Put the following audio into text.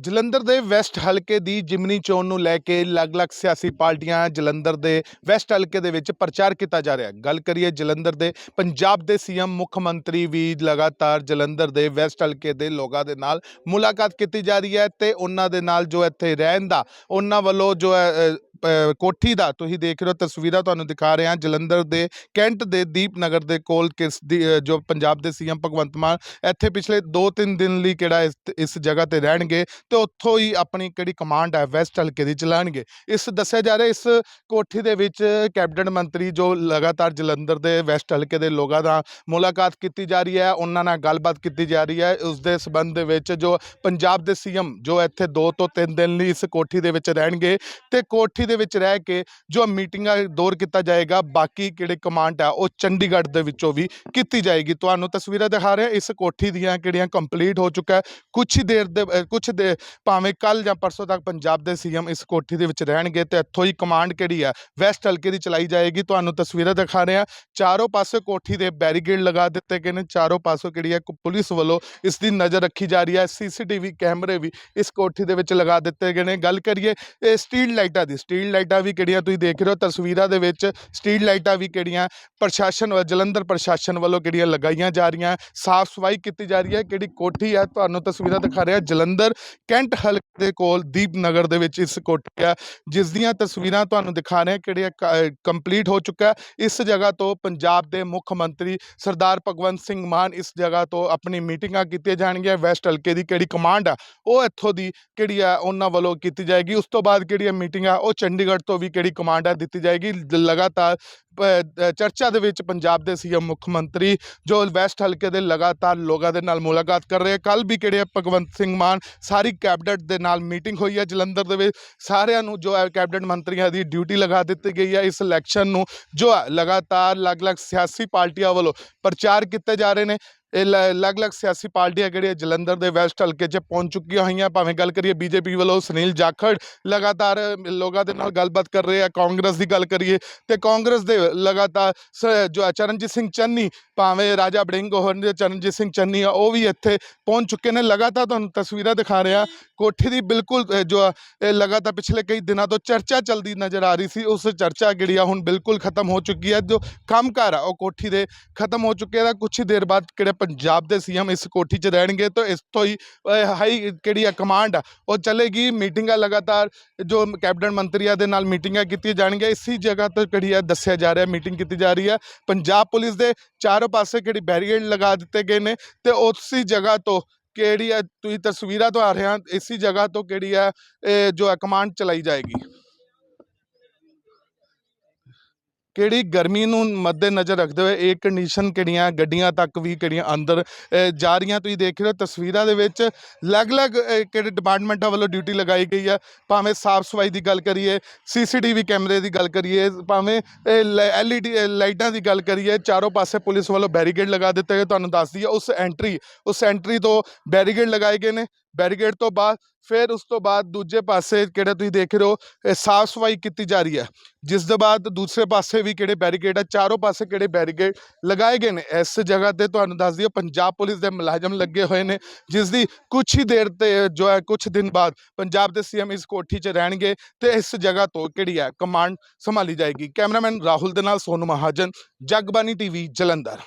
ਜਲੰਧਰ ਦੇ ਵੈਸਟ ਹਲਕੇ ਦੀ ਜਿਮਨੀ ਚੋਣ ਨੂੰ ਲੈ ਕੇ ਅਲੱਗ-ਅਲੱਗ ਸਿਆਸੀ ਪਾਰਟੀਆਂ ਜਲੰਧਰ ਦੇ ਵੈਸਟ ਹਲਕੇ ਦੇ ਵਿੱਚ ਪ੍ਰਚਾਰ ਕੀਤਾ ਜਾ ਰਿਹਾ ਹੈ। ਗੱਲ ਕਰੀਏ ਜਲੰਧਰ ਦੇ ਪੰਜਾਬ ਦੇ ਸੀਐਮ ਮੁੱਖ ਮੰਤਰੀ ਵੀ ਲਗਾਤਾਰ ਜਲੰਧਰ ਦੇ ਵੈਸਟ ਹਲਕੇ ਦੇ ਲੋਕਾਂ ਦੇ ਨਾਲ ਮੁਲਾਕਾਤ ਕੀਤੀ ਜਾ ਰਹੀ ਹੈ ਤੇ ਉਹਨਾਂ ਦੇ ਨਾਲ ਜੋ ਇੱਥੇ ਰਹਿਣ ਦਾ, ਉਹਨਾਂ ਵੱਲੋਂ ਜੋ ਕੋਠੀ ਦਾ, ਤੁਸੀਂ ਦੇਖ ਰਹੇ ਹੋ ਤਸਵੀਰਾਂ ਤੁਹਾਨੂੰ ਦਿਖਾ ਰਹੇ ਹਾਂ, ਜਲੰਧਰ ਦੇ ਕੈਂਟ ਦੇ ਦੀਪਨਗਰ ਦੇ ਕੋਲ ਕਿਸ ਦੀ ਜੋ ਪੰਜਾਬ ਦੇ ਸੀਐਮ ਭਗਵੰਤ ਮਾਨ ਇੱਥੇ ਪਿਛਲੇ 2-3 ਦਿਨ ਲਈ ਕਿਹੜਾ ਇਸ ਇਸ ਜਗ੍ਹਾ ਤੇ ਰਹਿਣਗੇ ਤੇ ਉੱਥੋਂ ਹੀ ਆਪਣੀ ਕਿਹੜੀ ਕਮਾਂਡ ਹੈ ਵੈਸਟ ਹਲਕੇ ਦੀ ਚਲਾਣਗੇ। ਇਸ ਦੱਸਿਆ ਜਾ ਰਿਹਾ, ਇਸ ਕੋਠੀ ਦੇ ਵਿੱਚ ਕੈਬਨਿਟ ਮੰਤਰੀ ਜੋ ਲਗਾਤਾਰ ਜਲੰਧਰ ਦੇ ਵੈਸਟ ਹਲਕੇ ਦੇ ਲੋਕਾਂ ਦਾ ਮੁਲਾਕਾਤ ਕੀਤੀ ਜਾ ਰਹੀ ਹੈ, ਉਹਨਾਂ ਨਾਲ ਗੱਲਬਾਤ ਕੀਤੀ ਜਾ ਰਹੀ ਹੈ, ਉਸ ਦੇ ਸਬੰਧ ਦੇ ਵਿੱਚ ਜੋ ਪੰਜਾਬ ਦੇ ਸੀਐਮ ਜੋ ਇੱਥੇ 2 ਤੋਂ 3 ਦਿਨ ਲਈ ਇਸ ਕੋਠੀ ਦੇ ਵਿੱਚ ਰਹਿਣਗੇ ਤੇ ਕੋਠੀ ਦੇ ਵਿੱਚ ਰਹਿ ਕੇ ਜੋ ਮੀਟਿੰਗਾਂ ਦੌਰ ਕੀਤਾ ਜਾਏਗਾ ਬਾਕੀ ਕਿਹੜੇ ਕਮਾਂਡ ਆ ਉਹ ਚੰਡੀਗੜ੍ਹ ਦੇ ਵਿੱਚੋਂ ਵੀ ਕੀਤੀ ਜਾਏਗੀ। ਤੁਹਾਨੂੰ ਤਸਵੀਰਾਂ ਦਿਖਾ ਰਹੇ ਇਸ ਕੋਠੀ ਦੀਆਂ ਕਿਹੜੀਆਂ ਕੰਪਲੀਟ ਹੋ ਚੁੱਕਾ ਹੈ। ਕੁਝ ਹੀ ਦੇਰ ਦੇ ਅ, ਕੁਝ ਦੇ ਭਾਵੇਂ ਕੱਲ ਜਾਂ ਪਰਸੋਂ ਤੱਕ ਪੰਜਾਬ ਦੇ ਸੀਐਮ ਇਸ ਕੋਠੀ ਦੇ ਵਿੱਚ ਰਹਿਣਗੇ ਤੇ ਇੱਥੋਂ ਹੀ ਕਮਾਂਡ ਕਿਹੜੀ ਆ ਵੈਸਟ ਹਲਕੇ ਦੀ ਚਲਾਈ ਜਾਏਗੀ। ਤੁਹਾਨੂੰ ਤਸਵੀਰਾਂ ਦਿਖਾ ਰਹੇ ਹਾਂ ਚਾਰੋਂ ਪਾਸੇ ਕੋਠੀ ਦੇ ਬੈਰੀਗੇਡ ਲਗਾ ਦਿੱਤੇ ਗਏ ਨੇ। ਚਾਰੋਂ ਪਾਸੋਂ ਕਿਹੜੀ ਹੈ ਪੁਲਿਸ ਵੱਲੋਂ ਇਸ ਦੀ ਨਜ਼ਰ ਰੱਖੀ ਜਾ ਰਹੀ ਹੈ ਸੀਸੀਟੀਵੀ ਕੈਮਰੇ ਵੀ ਇਸ ਕੋਠੀ ਦੇ ਵਿੱਚ ਲਗਾ ਦਿੱਤੇ ਗਏ ਨੇ। ਗੱਲ ਕਰੀਏ ਇਹ ਸਟਰੀਟ ਲਾਈਟਾਂ ਦੀ ਸਟਰੀਟ ਸਟੀਲ ਲਾਈਟਾਂ ਵੀ ਕਿਹੜੀਆਂ ਤੁਸੀਂ ਦੇਖ ਰਹੇ ਹੋ? ਤਸਵੀਰਾਂ ਦੇ ਵਿੱਚ ਸਟਰੀਟ ਲਾਈਟਾਂ ਵੀ ਕਿਹੜੀਆਂ? ਪ੍ਰਸ਼ਾਸਨ ਜਲੰਧਰ ਪ੍ਰਸ਼ਾਸਨ ਵੱਲੋਂ ਕਿਹੜੀਆਂ ਲਗਾਈਆਂ ਜਾ ਰਹੀਆਂ? ਸਾਫ਼ ਸਫ਼ਾਈ ਕੀਤੀ ਜਾ ਰਹੀ ਹੈ। ਕਿਹੜੀ ਕੋਠੀ ਹੈ? ਤੁਹਾਨੂੰ ਤਸਵੀਰਾਂ ਦਿਖਾ ਰਿਹਾ ਜਲੰਧਰ ਕੈਂਟ ਹਲਕੇ ਦੇ ਕੋਲ ਦੀਪ ਨਗਰ ਦੇ ਵਿੱਚ ਇਸ ਕੋਠੀ ਹੈ, ਜਿਸ ਦੀਆਂ ਤਸਵੀਰਾਂ ਤੁਹਾਨੂੰ ਦਿਖਾ ਰਹੇ ਹਾਂ। ਕਿਹੜੀਆਂ ਕੰਪਲੀਟ ਹੋ ਚੁੱਕਾ ਇਸ ਜਗ੍ਹਾ ਤੋਂ ਪੰਜਾਬ ਦੇ ਮੁੱਖ ਮੰਤਰੀ ਸਰਦਾਰ ਭਗਵੰਤ ਸਿੰਘ ਮਾਨ ਇਸ ਜਗ੍ਹਾ ਤੋਂ ਆਪਣੀ ਮੀਟਿੰਗਾਂ ਕੀਤੀਆਂ ਜਾਣਗੀਆਂ। ਵੈਸਟ ਹਲਕੇ ਦੀ ਕਿਹੜੀ ਕਮਾਂਡ ਆ, ਉਹ ਇੱਥੋਂ ਦੀ ਕਿਹੜੀ ਆ, ਉਹਨਾਂ ਵੱਲੋਂ ਕੀਤੀ ਜਾਏਗੀ। ਉਸ ਤੋਂ ਬਾਅਦ ਕਿਹੜੀ ਮੀਟਿੰਗ ਆ ਉਹ ਚੰਡੀਗੜ੍ਹ ਤੋਂ ਵੀ ਕਿਹੜੀ ਕਮਾਂਡ ਹੈ ਦਿੱਤੀ ਜਾਏਗੀ? ਲਗਾਤਾਰ ਚਰਚਾ ਦੇ ਵਿੱਚ ਪੰਜਾਬ ਦੇ ਸੀਐਮ ਮੁੱਖ ਮੰਤਰੀ ਜੋ ਵੈਸਟ ਹਲਕੇ ਦੇ ਲਗਾਤਾਰ ਲੋਕਾਂ ਦੇ ਨਾਲ ਮੁਲਾਕਾਤ ਕਰ ਰਹੇ ਕੱਲ ਵੀ ਕਿਹੜੇ ਆ? ਭਗਵੰਤ ਸਿੰਘ ਮਾਨ ਸਾਰੀ ਕੈਬਨਿਟ ਦੇ ਨਾਲ ਮੀਟਿੰਗ ਹੋਈ ਹੈ ਜਲੰਧਰ ਦੇ ਵਿੱਚ। ਸਾਰਿਆਂ ਨੂੰ ਜੋ ਹੈ ਕੈਬਨਿਟ ਮੰਤਰੀਆਂ ਦੀ ਡਿਊਟੀ ਲਗਾ ਦਿੱਤੀ ਗਈ ਹੈ ਇਸ ਇਲੈਕਸ਼ਨ ਨੂੰ ਜੋ ਹੈ ਲਗਾਤਾਰ ਅਲੱਗ-ਅਲੱਗ ਸਿਆਸੀ ਪਾਰਟੀਆਂ ਵੱਲੋਂ ਪ੍ਰਚਾਰ ਕੀਤੇ ਜਾ ਰਹੇ ਨੇ। ਇਹ ਲ- ਅਲੱਗ-ਅਲੱਗ ਸਿਆਸੀ ਪਾਰਟੀਆਂ ਜਿਹੜੀਆਂ ਜਲੰਧਰ ਦੇ ਵੈਸਟ ਹਲਕੇ 'ਚ ਪਹੁੰਚ ਚੁੱਕੀਆਂ ਹੋਈਆਂ। ਭਾਵੇਂ ਗੱਲ ਕਰੀਏ ਬੀਜੇਪੀ ਵੱਲੋਂ ਸੁਨੀਲ ਜਾਖੜ ਲਗਾਤਾਰ ਲੋਕਾਂ ਦੇ ਨਾਲ ਗੱਲਬਾਤ ਕਰ ਰਹੇ ਆ ਕਾਂਗਰਸ ਦੀ ਗੱਲ ਕਰੀਏ ਤੇ ਕਾਂਗਰਸ ਦੇ ਲਗਾਤਾਰ ਸ- ਜੋ ਹੈ ਚਰਨਜੀਤ ਸਿੰਘ ਚੰਨੀ ਭਾਵੇਂ ਰਾਜਾ ਬੜਿੰਗ ਹੋਣ ਦੇ ਚਰਨਜੀਤ ਸਿੰਘ ਚੰਨੀ ਆ ਉਹ ਵੀ ਇੱਥੇ ਪਹੁੰਚ ਚੁੱਕੇ ਨੇ। ਲਗਾਤਾਰ ਤੁਹਾਨੂੰ ਤਸਵੀਰਾਂ ਦਿਖਾ ਰਿਹਾ ਕੋਠੀ ਦੀ ਬਿਲਕੁਲ ਜੋ ਆ, ਇਹ ਲਗਾਤਾਰ ਪਿਛਲੇ ਕਈ ਦਿਨਾਂ ਤੋਂ ਚਰਚਾ ਚੱਲਦੀ ਨਜ਼ਰ ਆ ਰਹੀ ਸੀ। ਉਸ ਚਰਚਾ ਜਿਹੜੀ ਆ ਹੁਣ ਬਿਲਕੁਲ ਖਤਮ ਹੋ ਚੁੱਕੀ ਹੈ। ਜੋ ਕੰਮਕਾਰ ਆ ਉਹ ਕੋਠੀ ਦੇ ਖਤਮ ਹੋ ਚੁੱਕੇ ਦਾ ਕੁਝ ਹੀ ਦੇਰ ਬਾਅਦ ਕਿਹੜੇ ਪੰਜਾਬ ਦੇ ਸੀਐਮ ਇਸ ਕੋਠੀ 'ਚ ਰਹਿਣਗੇ ਤਾਂ ਇਸ ਤੋਂ ਹੀ ਹਾਈ ਕਿਹੜੀ ਆ ਕਮਾਂਡ ਆ। ਉਹ ਚੱਲੇਗੀ, ਮੀਟਿੰਗਾਂ ਲਗਾਤਾਰ ਜੋ ਕੈਬਨਿਟ ਮੰਤਰੀਆਂ ਦੇ ਨਾਲ ਮੀਟਿੰਗਾਂ ਕੀਤੀਆਂ ਜਾਣਗੀਆਂ, ਇਸੀ ਜਗ੍ਹਾ ਤੋਂ ਕਿਹੜੀ ਆ, ਦੱਸਿਆ ਜਾ ਰਿਹਾ, ਮੀਟਿੰਗ ਕੀਤੀ ਜਾ ਰਹੀ ਹੈ ਪੰਜਾਬ ਪੁਲਿਸ ਦੇ ਚਾਰੋਂ ਪਾਸੇ ਕਿਹੜੀ ਬੈਰੀਗੇਡ ਲਗਾ ਦਿੱਤੇ ਗਏ ਨੇ ਤੇ ਉਸੇ ਜਗ੍ਹਾ ਤੋਂ ਕਿਹੜੀ ਆ, ਤੁਸੀਂ ਤਸਵੀਰਾਂ ਤੋਂ ਆ ਰਹੇ ਹਾਂ, ਇਸੀ ਜਗ੍ਹਾ ਤੋਂ ਕਿਹੜੀ ਆ, ਇਹ ਜੋ ਹੈ ਕਮਾਂਡ ਚਲਾਈ ਜਾਏਗੀ। ਕਿਹੜੀ ਗਰਮੀ ਨੂੰ ਮੱਦੇਨਜ਼ਰ ਰੱਖਦੇ ਹੋਏ ਇਹ ਕੰਡੀਸ਼ਨ ਕਿਹੜੀਆਂ, ਗੱਡੀਆਂ ਤੱਕ ਵੀ ਕਿਹੜੀਆਂ ਅੰਦਰ ਜਾ ਰਹੀਆਂ? ਤੁਸੀਂ ਦੇਖ ਰਹੇ ਹੋ ਤਸਵੀਰਾਂ ਦੇ ਵਿੱਚ ਅਲੱਗ-ਅਲੱਗ ਕਿਹੜੇ ਡਿਪਾਰਟਮੈਂਟਾਂ ਵੱਲੋਂ ਡਿਊਟੀ ਲਗਾਈ ਗਈ ਹੈ। ਭਾਵੇਂ ਸਾਫ਼ ਸਫ਼ਾਈ ਦੀ ਗੱਲ ਕਰੀਏ ਸੀਸੀਟੀਵੀ ਕੈਮਰੇ ਦੀ ਗੱਲ ਕਰੀਏ, ਭਾਵੇਂ ਐਲਈਡੀ ਲਾਈਟਾਂ ਦੀ ਗੱਲ ਕਰੀਏ, ਚਾਰੋਂ ਪਾਸੇ ਪੁਲਿਸ ਵੱਲੋਂ ਬੈਰੀਕੇਡ ਲਗਾ ਦਿੱਤੇ ਗਏ ਤੁਹਾਨੂੰ ਦੱਸ ਦਈਏ, ਉਸ ਐਂਟਰੀ ਉਸ ਐਂਟਰੀ ਤੋਂ ਬੈਰੀਕੇਡ ਲਗਾਏ ਗਏ ਨੇ। ਬੈਰੀਕੇਡ ਤੋਂ ਬਾਅਦ, ਫਿਰ ਉਸ ਤੋਂ ਬਾਅਦ ਦੂਜੇ ਪਾਸੇ ਕਿਹੜਾ ਤੁਸੀਂ ਦੇਖ ਰਹੇ ਹੋ, ਇਹ ਸਾਫ਼ ਸਫ਼ਾਈ ਕੀਤੀ ਜਾ ਰਹੀ ਹੈ। ਜਿਸ ਦੇ ਬਾਅਦ ਦੂਸਰੇ ਪਾਸੇ ਵੀ ਕਿਹੜੇ ਬੈਰੀਕੇਡ ਆ ਚਾਰੋਂ ਪਾਸੇ ਕਿਹੜੇ ਬੈਰੀਕੇਡ ਲਗਾਏ ਗਏ ਨੇ। ਇਸ ਜਗ੍ਹਾ ਤੇ ਤੁਹਾਨੂੰ ਦੱਸ ਦਿਓ ਪੰਜਾਬ ਪੁਲਿਸ ਦੇ ਮੁਲਾਜ਼ਮ ਲੱਗੇ ਹੋਏ ਨੇ, ਜਿਸ ਦੀ ਕੁਝ ਹੀ ਦੇਰ ਤੇ ਜੋ ਹੈ ਕੁਝ ਦਿਨ ਬਾਅਦ ਪੰਜਾਬ ਦੇ ਸੀਐਮ ਇਸ ਕੋਠੀ 'ਚ ਰਹਿਣਗੇ ਤੇ ਇਸ ਜਗ੍ਹਾ ਤੋਂ ਕਿਹੜੀ ਹੈ, ਕਮਾਂਡ ਸੰਭਾਲੀ ਜਾਏਗੀ। ਕੈਮਰਾਮੈਨ ਰਾਹੁਲ ਦੇ ਨਾਲ ਸੋਨੂ ਮਹਾਜਨ ਜਗਬਾਨੀ ਟੀਵੀ ਜਲੰਧਰ।